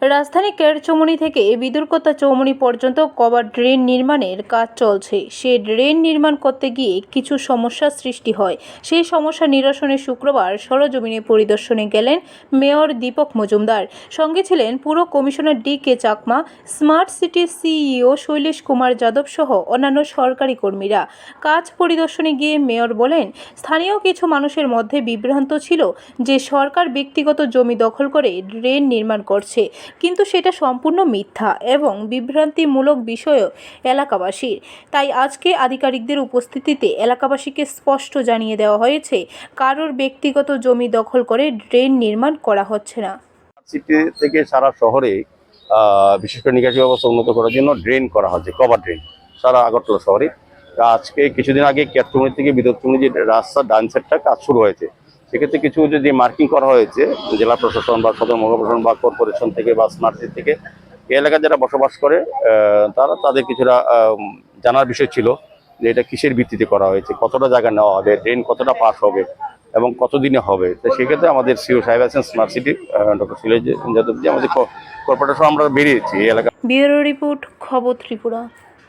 রাজধানী কেরচৌমনি থেকে বিদুর্কতা চৌমনি পর্যন্ত কভার ড্রেন নির্মাণের কাজ চলছে। সে ড্রেন নির্মাণ করতে গিয়ে কিছু সমস্যার সৃষ্টি হয়। সেই সমস্যা নিরসনে শুক্রবার সরজমিনে পরিদর্শনে গেলেন মেয়র দীপক মজুমদার। সঙ্গে ছিলেন পুরো commissioner D K Chakma, smart সিটির সিইও শৈলেশ কুমার যাদব সহ অন্যান্য সরকারি কর্মীরা। কাজ পরিদর্শনে গিয়ে মেয়র বলেন, স্থানীয় কিছু মানুষের মধ্যে বিভ্রান্ত ছিল যে সরকার ব্যক্তিগত জমি দখল করে ড্রেন নির্মাণ করছে। কিন্তু সেটা সম্পূর্ণ মিথ্যা এবং বিভ্রান্তিমূলক বিষয়ও এলাকাবাসীর। তাই আজকে আধিকারিকদের উপস্থিতিতে এলাকাবাসীকে স্পষ্ট জানিয়ে দেওয়া হয়েছে, কারোর ব্যক্তিগত জমি দখল করে ড্রেন নির্মাণ করা হচ্ছে না। থেকে সারা শহরে বিশেষ করে নিকাশি ব্যবস্থা উন্নত করার জন্য ড্রেন করা হচ্ছে, কভার ড্রেন, সারা আগরতলা শহরে। আজকে কিছুদিন আগে ক্যাটচুমনি থেকে বিদ্যুৎচুমনি যে রাস্তা ডান কাজ শুরু হয়েছে। সেক্ষেত্রে কিছু যদি মার্কিং করা হয়েছে, জেলা প্রশাসন বা সদর মহকুমা প্রশাসন বা কর্পোরেশন থেকে বা স্মার্ট থেকে, এই এলাকায় যারা বসবাস করে তারা তাদের কিছুটা জানার বিষয় ছিল যে এটা কিসের ভিত্তিতে করা হয়েছে, কতটা জায়গা নেওয়া হবে, ড্রেন কতটা পাস হবে এবং কতদিনে হবে। তো সেক্ষেত্রে আমাদের সিও সাহেব আছেন smart city doctor Shailesh Yadavji আমাদের কর্পোরেশন আমরা বেরিয়েছি এই এলাকা ব্যুরো রিপোর্ট, খবর ত্রিপুরা।